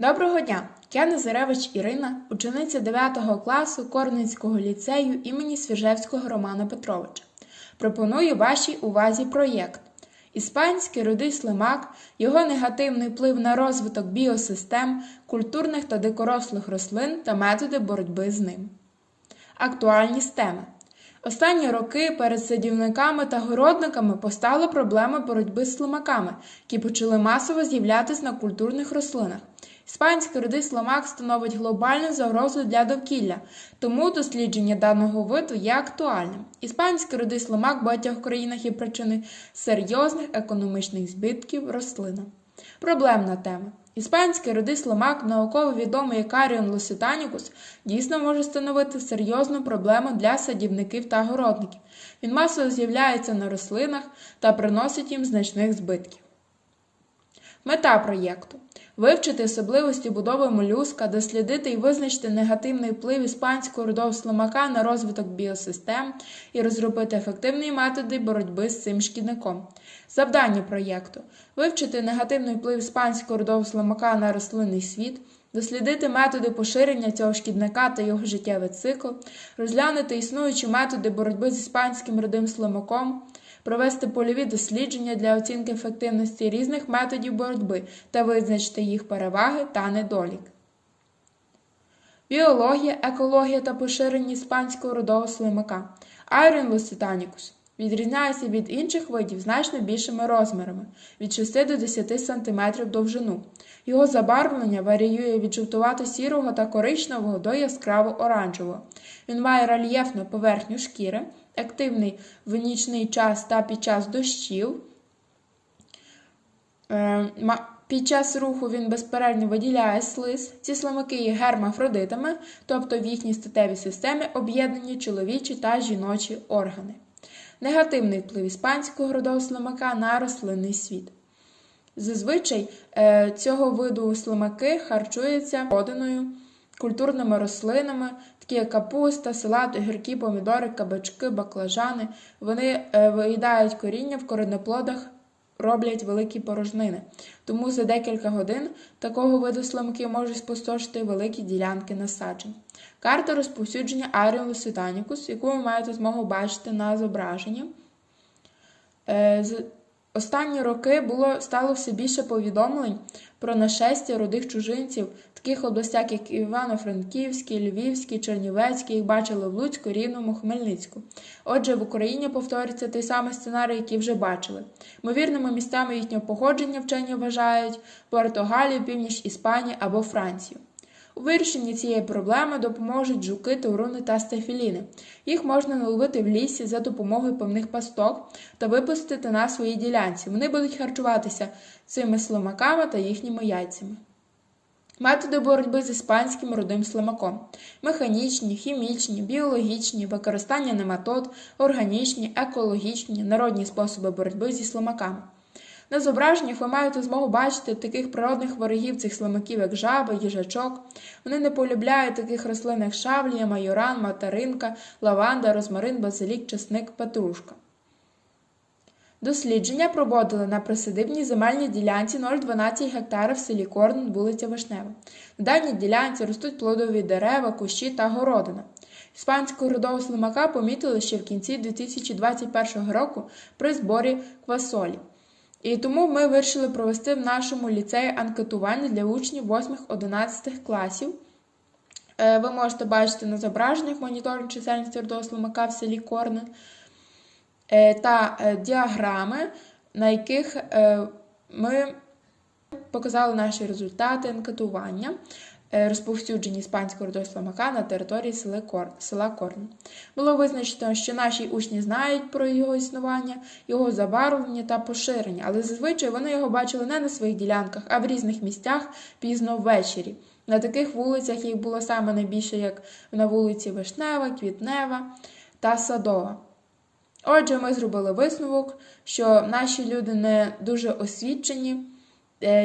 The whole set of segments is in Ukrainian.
Доброго дня! Я Назаревич Ірина, учениця 9 класу Корницького ліцею імені Свіжевського Романа Петровича. Пропоную вашій увазі проєкт Іспанський рудий слимак, його негативний вплив на розвиток біосистем, культурних та дикорослих рослин та методи боротьби з ним. Актуальність теми. Останні роки перед садівниками та городниками постала проблема боротьби з слимаками, які почали масово з'являтися на культурних рослинах. Іспанський рудий слимак становить глобальну загрозу для довкілля, тому дослідження даного виду є актуальним. Іспанський рудий слимак в багатьох країнах є причиною серйозних економічних збитків рослинам. Проблемна тема. Іспанський рудий слимак, науково відомий як Аріон лоситанікус, дійсно може становити серйозну проблему для садівників та городників. Він масово з'являється на рослинах та приносить їм значних збитків. Мета проєкту вивчити особливості будови молюска, дослідити і визначити негативний вплив іспанського рудого слимака на розвиток біосистем і розробити ефективні методи боротьби з цим шкідником. Завдання проєкту вивчити негативний вплив іспанського рудого слимака на рослинний світ. Дослідити методи поширення цього шкідника та його життєвий цикл, розглянути існуючі методи боротьби з іспанським рудим слимаком, провести польові дослідження для оцінки ефективності різних методів боротьби та визначити їх переваги та недолік. Біологія, екологія та поширення іспанського родового слимака. Айрон лоситанікус відрізняється від інших видів значно більшими розмірами від 6 до 10 см довжину. Його забарвлення варіює від жовтувато-сірого та коричневого до яскраво-оранжевого. Він має рельєфну поверхню шкіри, активний в нічний час та під час дощів. Під час руху він безперервно виділяє слиз. Ці слимаки є гермафродитами, тобто в їхній статевій системі об'єднані чоловічі та жіночі органи. Негативний вплив іспанського родового слимака на рослинний світ. Зазвичай цього виду слимаки харчуються родиною, культурними рослинами, такі як капуста, салат, огірки, помідори, кабачки, баклажани. Вони виїдають коріння в коренеплодах, роблять великі порожнини. Тому за декілька годин такого виду слимки можуть спустошити великі ділянки насаджень. Карта розповсюдження Аріон лоситанікус, яку ви маєте змогу бачити на зображенні. Останні роки було стало все більше повідомлень про нашестя рудих чужинців таких областях, як Івано-Франківський, Львівський, Чернівецький, їх бачили в Луцьку, Рівному, Хмельницьку. Отже, в Україні повторюється той самий сценарій, який вже бачили. Ймовірними місцями їхнього походження вчені вважають Португалію, північ Іспанії або Францію. У вирішенні цієї проблеми допоможуть жуки, тауруни та стафіліни. Їх можна наловити в лісі за допомогою певних пасток та випустити на своїй ділянці. Вони будуть харчуватися цими слимаками та їхніми яйцями. Методи боротьби з іспанським рудим слимаком: механічні, хімічні, біологічні, використання нематод, органічні, екологічні, народні способи боротьби зі слимаками. На зображеннях ви маєте змогу бачити таких природних ворогів цих слимаків, як жаба, їжачок. Вони не полюбляють таких рослин, як шавлія, майоран, материнка, лаванда, розмарин, базилік, чесник, петрушка. Дослідження проводили на присадибній земельній ділянці 0,12 гектара в селі Корн, вулиця Вишнева. На даній ділянці ростуть плодові дерева, кущі та городина. Іспанського родового слимака помітили ще в кінці 2021 року при зборі квасолі. І тому ми вирішили провести в нашому ліцеї анкетування для учнів 8-11 класів. Ви можете бачити на зображеннях моніторинг чисельності родового слимака в селі Корнен та діаграми, на яких ми показали наші результати анкетування. Розповсюдження іспанського родового слимака на території села Корн. Було визначено, що наші учні знають про його існування, його забарвлення та поширення, але зазвичай вони його бачили не на своїх ділянках, а в різних місцях пізно ввечері. На таких вулицях їх було саме найбільше, як на вулиці Вишнева, Квітнева та Садова. Отже, ми зробили висновок, що наші люди не дуже освічені,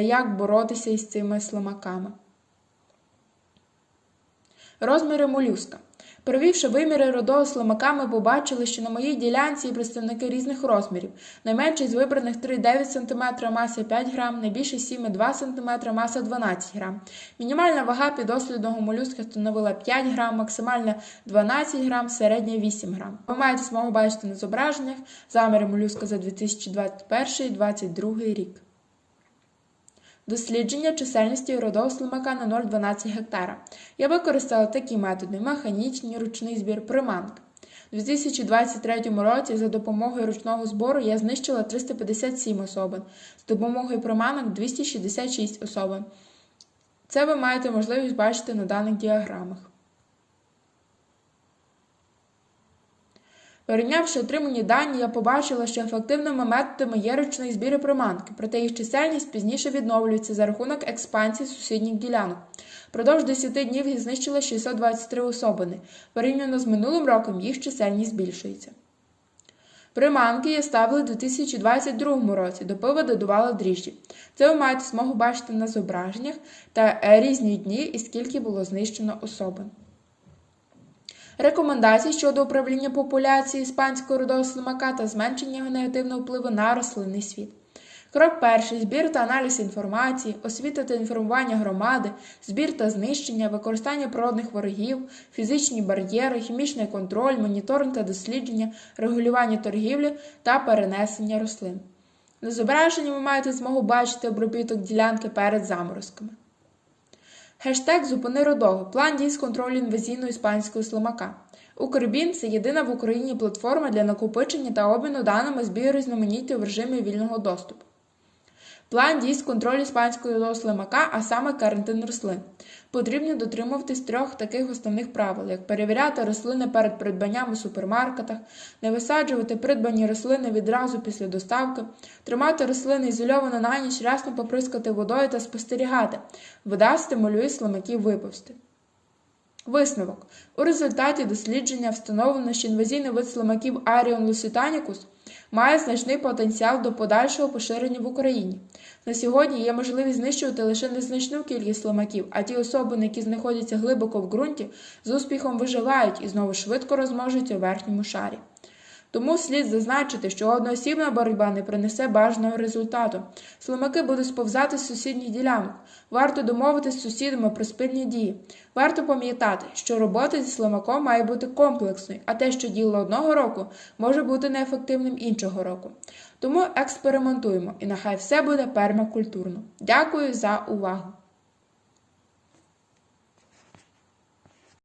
як боротися із цими слимаками. Розміри молюска. Провівши виміри родового слимака, побачили, що на моїй ділянці є представники різних розмірів. Найменший з вибраних 3,9 см, маса 5 г, найбільший 7,2 см, маса 12 г. Мінімальна вага підослідного молюска становила 5 г, максимальна 12 г, середня 8 г. Ви маєте змогу бачити на зображеннях заміри молюска за 2021-2022 рік. Дослідження чисельності родов слимака на 0,12 гектара. Я використала такі методи: механічний ручний збір приманки. У 2023 році за допомогою ручного збору я знищила 357 особин, з допомогою приманок 266 особин. Це ви маєте можливість бачити на даних діаграмах. Порівнявши отримані дані, я побачила, що ефективними методами є ручний збір і приманки, проте їх чисельність пізніше відновлюється за рахунок експансії сусідніх ділянок. Продовж 10 днів їх знищили 623 особини. Порівняно з минулим роком їх чисельність збільшується. Приманки я ставили у 2022 році, до пива додавали дріжджі. Це ви маєте змогу бачити на зображеннях та е, різні дні і скільки було знищено особин. Рекомендації щодо управління популяції іспанського родового слимака та зменшення його негативного впливу на рослинний світ. Крок перший збір та аналіз інформації, освіта та інформування громади, збір та знищення, використання природних ворогів, фізичні бар'єри, хімічний контроль, моніторинг та дослідження, регулювання торгівлі та перенесення рослин. На зображенні ви маєте змогу бачити обробіток ділянки перед заморозками. Хештег Зупини родого. План дій з контролю інвазійного іспанського слимака. Укрбін це єдина в Україні платформа для накопичення та обміну даними з біорізноманіття в режимі вільного доступу. План дій з контролю іспанського слимака, а саме карантин рослин. Потрібно дотримуватись трьох таких основних правил, як перевіряти рослини перед придбанням у супермаркетах, не висаджувати придбані рослини відразу після доставки, тримати рослини ізольовано на ніч, рясно поприскати водою та спостерігати. Вода стимулює слимаків виповзти. Висновок. У результаті дослідження встановлено, що інвазійний вид слимаків Arion lusitanicus має значний потенціал до подальшого поширення в Україні. На сьогодні є можливість знищувати лише незначну кількість слимаків, а ті особини, які знаходяться глибоко в ґрунті, з успіхом виживають і знову швидко розмножуються у верхньому шарі. Тому слід зазначити, що одноосібна боротьба не принесе бажаного результату. Слимаки будуть сповзати з сусідніх ділянок. Варто домовитися з сусідами про спільні дії. Варто пам'ятати, що робота зі слимаком має бути комплексною, а те, що діло одного року, може бути неефективним іншого року. Тому експериментуємо і нехай все буде пермакультурно. Дякую за увагу!